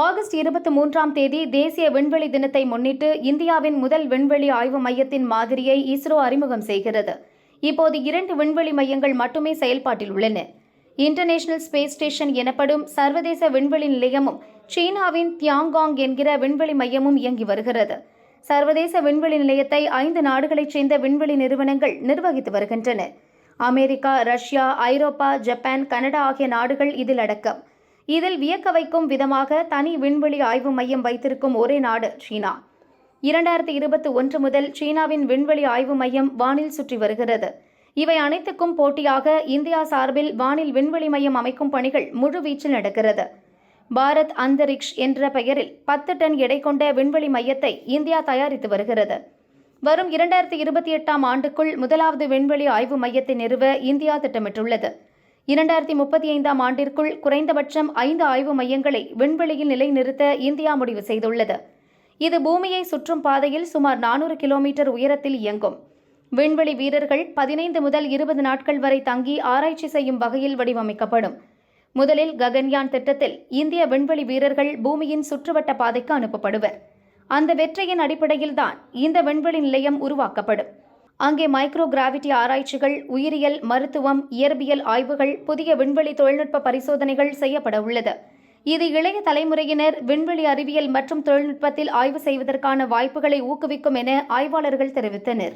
August இருபத்தி மூன்றாம் தேதி தேசிய விண்வெளி தினத்தை முன்னிட்டு இந்தியாவின் முதல் விண்வெளி ஆய்வு மையத்தின் மாதிரியை இஸ்ரோ அறிமுகம் செய்கிறது. இப்போது இரண்டு விண்வெளி மையங்கள் மட்டுமே செயல்பாட்டில் உள்ளன. இன்டர்நேஷனல் ஸ்பேஸ் ஸ்டேஷன் எனப்படும் சர்வதேச விண்வெளி நிலையமும் சீனாவின் தியாங்காங் என்கிற விண்வெளி மையமும் இயங்கி வருகிறது. சர்வதேச விண்வெளி நிலையத்தை ஐந்து நாடுகளைச் சேர்ந்த விண்வெளி நிறுவனங்கள் நிர்வகித்து வருகின்றன. America Russia Europe Japan Canada ஆகிய நாடுகள் இதில் அடக்கம். இதில் வியக்க வைக்கும் விதமாக தனி விண்வெளி ஆய்வு மையம் வைத்திருக்கும் ஒரே நாடு சீனா. இரண்டாயிரத்தி இருபத்தி ஒன்று முதல் சீனாவின் விண்வெளி ஆய்வு மையம் வானில் சுற்றி வருகிறது. இவை அனைத்துக்கும் போட்டியாக இந்தியா சார்பில் வானில் விண்வெளி மையம் அமைக்கும் பணிகள் முழுவீச்சில் நடக்கிறது. பாரத் அந்தரிக்ஷ் என்ற பெயரில் பத்து டன் எடை கொண்ட விண்வெளி மையத்தை இந்தியா தயாரித்து வருகிறது. வரும் இரண்டாயிரத்தி இருபத்தி எட்டாம் ஆண்டுக்குள் முதலாவது விண்வெளி ஆய்வு மையத்தை நிறுவ இந்தியா திட்டமிட்டுள்ளது. இரண்டாயிரத்தி முப்பத்தி ஐந்தாம் ஆண்டிற்குள் குறைந்தபட்சம் ஐந்து ஆய்வு மையங்களை விண்வெளியில் நிலைநிறுத்த இந்தியா முடிவு செய்துள்ளது. இது பூமியை சுற்றும் பாதையில் சுமார் நானூறு கிலோமீட்டர் உயரத்தில் இயங்கும். விண்வெளி வீரர்கள் பதினைந்து முதல் இருபது நாட்கள் வரை தங்கி ஆராய்ச்சி செய்யும் வகையில் வடிவமைக்கப்படும். முதலில் ககன்யான் திட்டத்தில் இந்திய விண்வெளி வீரர்கள் பூமியின் சுற்றுவட்ட பாதைக்கு அனுப்பப்படுவர். அந்த வெற்றியின் அடிப்படையில்தான் இந்த விண்வெளி நிலையம் உருவாக்கப்படும். அங்கே மைக்ரோ கிராவிட்டி ஆராய்ச்சிகள் உயிரியல் மருத்துவம் இயற்பியல் ஆய்வுகள் புதிய விண்வெளி தொழில்நுட்ப பரிசோதனைகள் செய்யப்பட உள்ளது. இது இளைய தலைமுறையினர் விண்வெளி அறிவியல் மற்றும் தொழில்நுட்பத்தில் ஆய்வு செய்வதற்கான வாய்ப்புகளை ஊக்குவிக்கும் என ஆய்வாளர்கள் தெரிவித்தனர்.